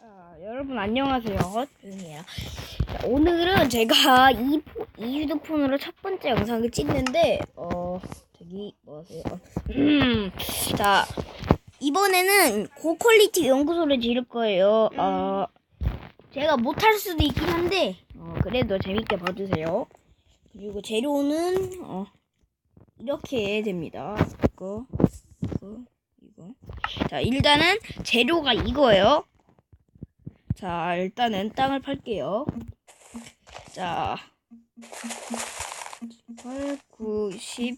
아, 여러분 안녕하세요. 자, 오늘은 제가 이, 포- 이 휴대폰으로 첫 번째 영상을 찍는데 어 저기 뭐하세요? 음, 자 이번에는 고퀄리티 연구소를 지을 거예요. 어 제가 못할 수도 있긴 한데 어, 그래도 재밌게 봐주세요. 그리고 재료는 어 이렇게 됩니다. 이거 이거 이거. 자 일단은 재료가 이거예요. 자, 일단은 땅을 팔게요. 자, 8, 9, 10,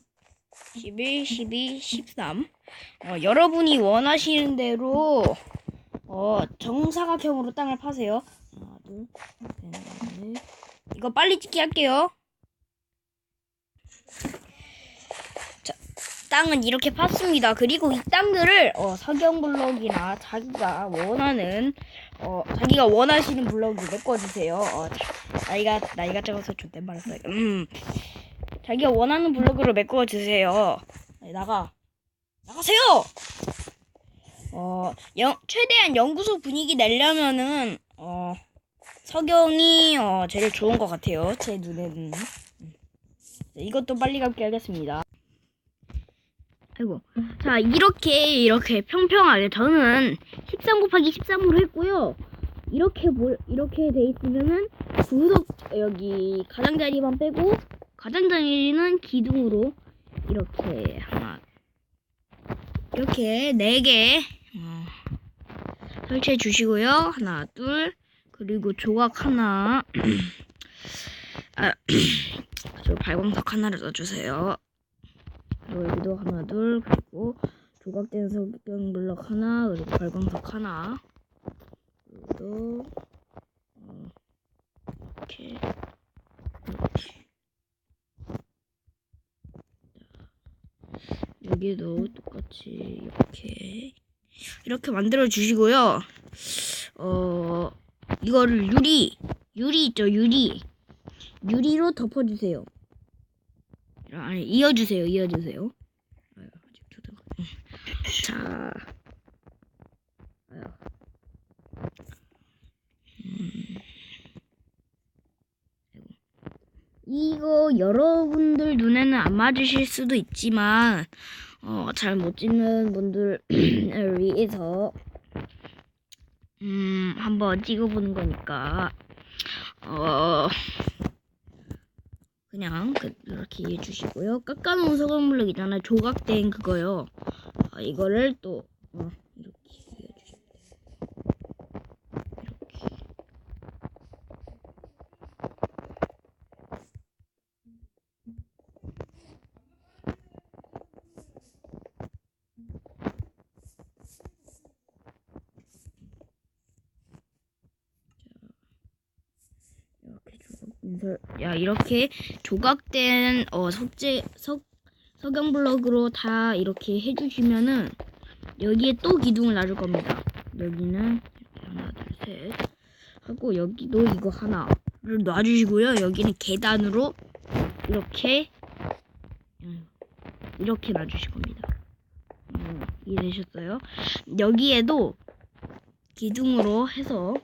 11, 12, 13. 어, 여러분이 원하시는 대로 어, 정사각형으로 땅을 파세요. 하나, 둘, 셋, 넷. 이거 빨리 찍기 할게요. 자, 땅은 이렇게 팠습니다. 그리고 이 땅들을 어, 석영 블록이나 자기가 원하는 어, 자기가 원하시는 블럭을 메꿔주세요. 어, 자, 나이가, 나이가 좋댄 말을 써요. 음. 자기가 원하는 블럭으로 메꿔주세요. 네, 나가. 나가세요! 어, 영, 최대한 연구소 분위기 내려면은, 어, 석영이, 어, 제일 좋은 것 같아요. 제 눈에는. 음. 네, 이것도 빨리 감기 하겠습니다. 아이고. 자, 이렇게, 이렇게 평평하게 저는 13 곱하기 13으로 했고요. 이렇게 뭘 이렇게 돼 있으면은 구석 여기 가장자리만 빼고 가장자리는 기둥으로 이렇게 하나 이렇게 네개 어, 설치해 주시고요. 하나, 둘 그리고 조각 하나 아, 저 발광석 하나를 넣어주세요. 그리고 여기도 하나, 둘 그리고 조각된 석영 블럭 하나 그리고 발광석 하나. 그리고 어, 이렇게. 이렇게. 자, 여기도 똑같이 이렇게. 이렇게 만들어 주시고요. 어 이거를 유리 유리 있죠 유리. 유리로 덮어주세요. 아니 이어주세요 이어주세요. 자. 음. 이거 여러분들 눈에는 안 맞으실 수도 있지만 어, 잘 못 찍는 분들을 위해서 음, 한번 찍어보는 거니까 어, 그냥 그, 이렇게 이해해 주시고요. 깎아놓은 소금물럭 있잖아요. 조각된 그거요. 아, 이거를 또 어, 이렇게 이해해 주시면 돼요. 이렇게. 이렇게 조각된 설- 야 이렇게 조각된 어 석재 석 석영 블럭으로 다 이렇게 해주시면은 여기에 또 기둥을 놔줄 겁니다. 여기는 하나 둘셋 하고 여기도 이거 하나를 놔주시고요. 여기는 계단으로 이렇게 음, 이렇게 놔주실 겁니다. 음, 이해되셨어요? 여기에도 기둥으로 해서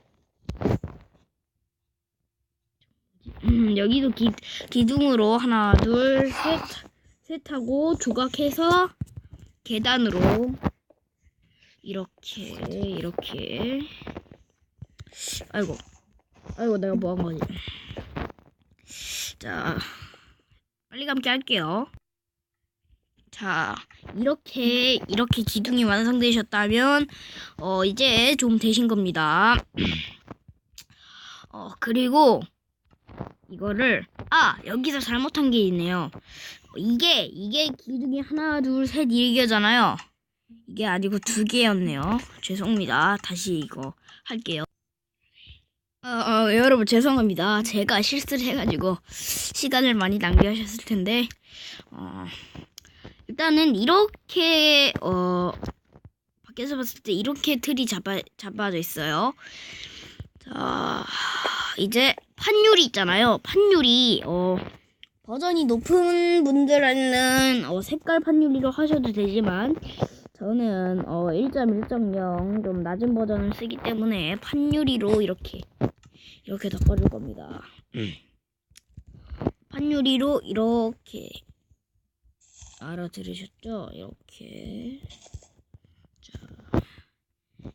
음, 여기도 기, 기둥으로 하나, 둘, 셋, 셋 하고 조각해서 계단으로 이렇게, 이렇게. 아이고, 아이고, 내가 뭐 한 거지? 자, 빨리 감기 할게요. 자, 이렇게, 이렇게 기둥이 완성되셨다면, 어, 이제 좀 되신 겁니다. 어, 그리고, 이거를 아 여기서 잘못한 게 있네요. 이게 이게 기둥이 하나 둘셋 일개잖아요. 이게 아니고 두 개였네요. 죄송합니다. 다시 이거 할게요. 어, 어, 여러분 죄송합니다. 제가 실수를 해가지고 시간을 많이 낭비하셨을 텐데 어, 일단은 이렇게 어 밖에서 봤을 때 이렇게 틀이 잡아 잡아져 있어요. 자 이제 판율이 있잖아요. 판율이 어 버전이 높은 분들은 어, 색깔 판율이로 하셔도 되지만 저는 어 1.1.0 좀 낮은 버전을 쓰기 때문에 판유리로 이렇게 이렇게 덮어줄 겁니다. 판유리로 이렇게 알아들으셨죠? 이렇게 자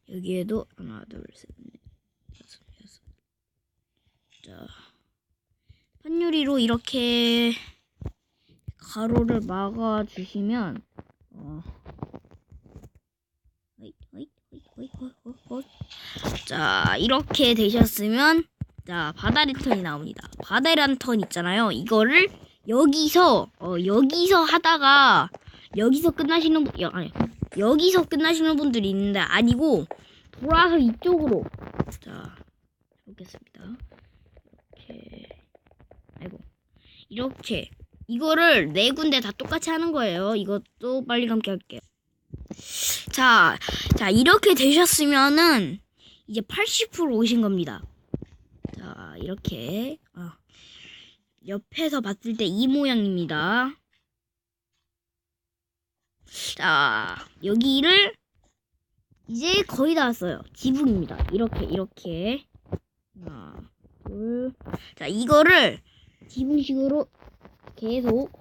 여기에도 하나 여섯 자 판유리로 이렇게 가로를 막아 주시면 어. 자 이렇게 되셨으면 자 바다 랜턴이 나옵니다. 바다 랜턴 있잖아요. 이거를 여기서 어, 여기서 하다가 여기서 끝나시는 분 여, 아니 여기서 끝나시는 분들이 있는데 아니고 돌아서 이쪽으로 자 해보겠습니다. 이렇게 아이고 이렇게 이거를 네 군데 다 똑같이 하는 거예요. 이것도 빨리 감기 할게요. 자, 자 이렇게 되셨으면은 이제 80% 오신 겁니다. 자 이렇게 어, 옆에서 봤을 때 이 모양입니다. 자 여기를 이제 거의 다 왔어요. 지붕입니다. 이렇게 이렇게 하나 둘. 자 이거를 지붕식으로 계속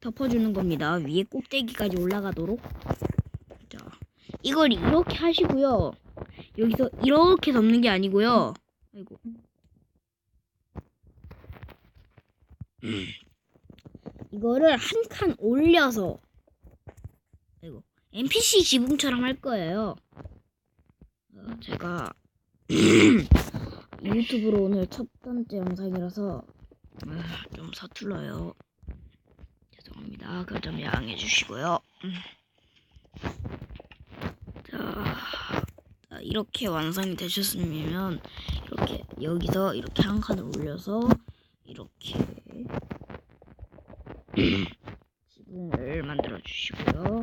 덮어주는 겁니다. 위에 꼭대기까지 올라가도록. 자, 이걸 이렇게 하시고요. 여기서 이렇게 덮는 게 아니고요. 아이고. 이거를 한 칸 올려서 아이고 NPC 지붕처럼 할 거예요. 어, 제가 유튜브로 오늘 첫 번째 영상이라서 좀 서툴러요. 죄송합니다. 그거 좀 양해해 주시고요. 자, 자, 이렇게 완성이 되셨으면 이렇게 여기서 이렇게 한 칸을 올려서 이렇게 지붕을 만들어 주시고요.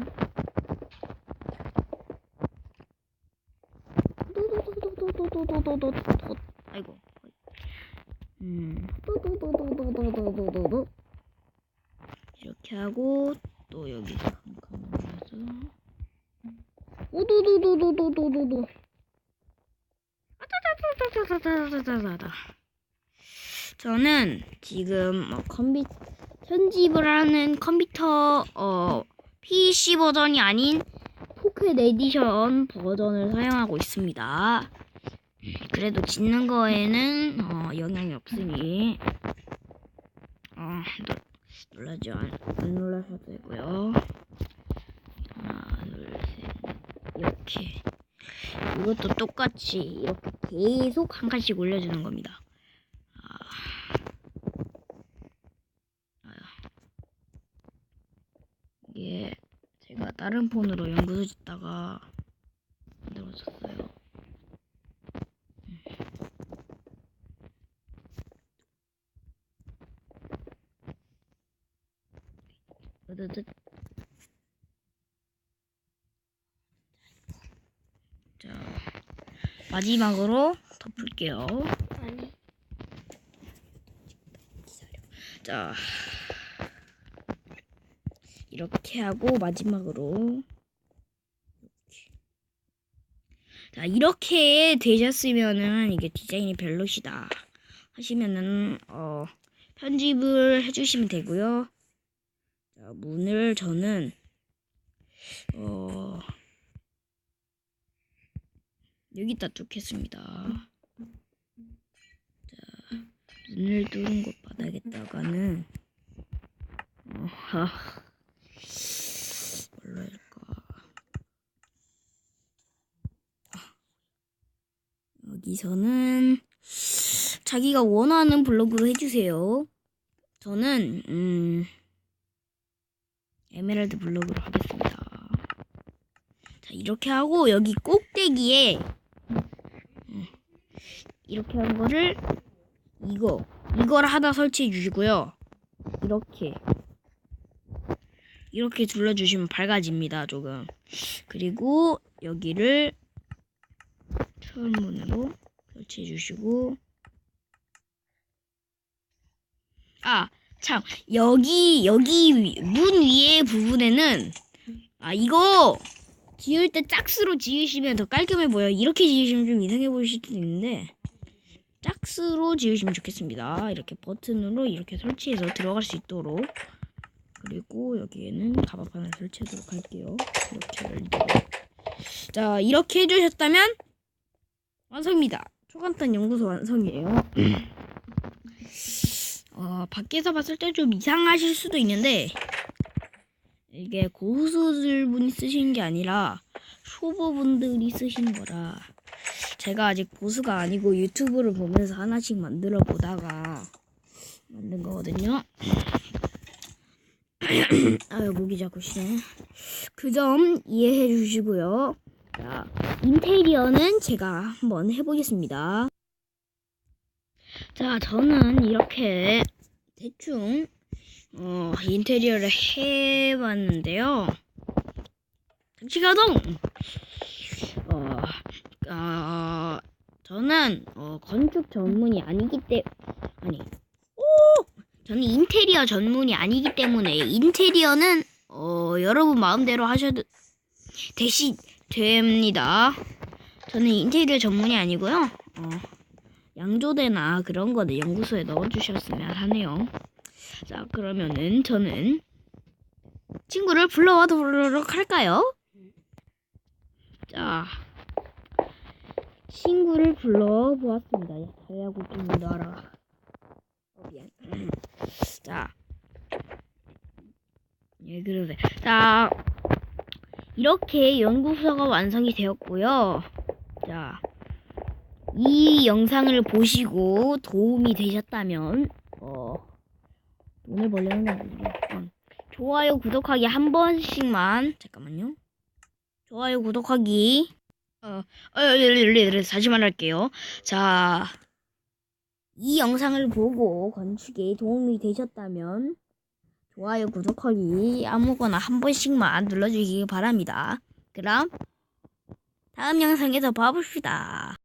아이고. 뭐뭐 저는 지금 어, 컴퓨 편집을 하는 컴퓨터 어 PC 버전이 아닌 포켓 에디션 버전을 사용하고 있습니다. 그래도 짓는 거에는 어, 영향이 없으니 어, 놀라지 안, 안 놀라셔도 되고요. 하나, 둘, 셋, 이렇게. 이것도 똑같이 이렇게 계속 한 칸씩 올려주는 겁니다. 아. 이게 제가 다른 폰으로 연구소 짓다가 만들어졌어요. 으드드. 자, 마지막으로 덮을게요. 아니 자, 이렇게 하고 마지막으로. 자, 이렇게 되셨으면은 이게 디자인이 별로시다 하시면은 어 편집을 해주시면 되고요. 자, 문을 저는 어 여기다 뚫겠습니다. 자, 문을 뚫은 곳 바닥에다가는 어, 아, 뭘로 할까? 아, 여기서는 자기가 원하는 블록으로 해주세요. 저는 음 에메랄드 블록으로 하겠습니다. 자 이렇게 하고 여기 꼭대기에 음, 이렇게 한 거를 이거 이걸 하나 설치해 주시고요. 이렇게 이렇게 둘러주시면 밝아집니다. 조금 그리고 여기를 철문으로 설치해 주시고 아 참 여기 여기 위- 문 위에 부분에는 아 이거 지을 때 짝수로 지으시면 더 깔끔해 보여요. 이렇게 지으시면 좀 이상해 보일 수도 있는데 짝수로 지으시면 좋겠습니다. 이렇게 버튼으로 이렇게 설치해서 들어갈 수 있도록 그리고 여기에는 가방 하나 설치하도록 할게요. 이렇게 열도록 자 이렇게 해주셨다면 완성입니다. 초간단 연구소 완성이에요. 어, 밖에서 봤을 때 좀 이상하실 수도 있는데 이게 고수들 분이 쓰신 게 아니라 초보분들이 쓰신 거라 제가 아직 고수가 아니고 유튜브를 보면서 하나씩 만들어 보다가 만든 거거든요. 아유 목이 자꾸 쉬네. 그 점 이해해 주시고요. 자, 인테리어는 제가 한번 해보겠습니다. 자, 저는 이렇게 대충 어, 인테리어를 해봤는데요. 잠시 가동. 어, 어, 저는 어, 건축 전문이 아니기 때문에 아니, 오, 저는 인테리어 전문이 아니기 때문에 인테리어는 어, 여러분 마음대로 하셔도 되시 됩니다. 저는 인테리어 전문이 아니고요. 어, 양조대나 그런 거는 연구소에 넣어주셨으면 하네요. 자, 그러면은 저는 친구를 불러와도록 할까요? 자, 친구를 불러보았습니다. 야, 자야고 좀 놔라. 어, 미안. 자, 예, 그러세. 자, 이렇게 연구소가 완성이 되었고요. 자, 이 영상을 보시고 도움이 되셨다면, 어, 돈을 벌려는 건 모르겠고, 좋아요, 구독하기 한 번씩만, 잠깐만요. 좋아요, 구독하기, 어, 어, 어, 다시 말할게요. 자, 이 영상을 보고 건축에 도움이 되셨다면, 좋아요, 구독하기 아무거나 한 번씩만 눌러주시기 바랍니다. 그럼 다음 영상에서 봐봅시다.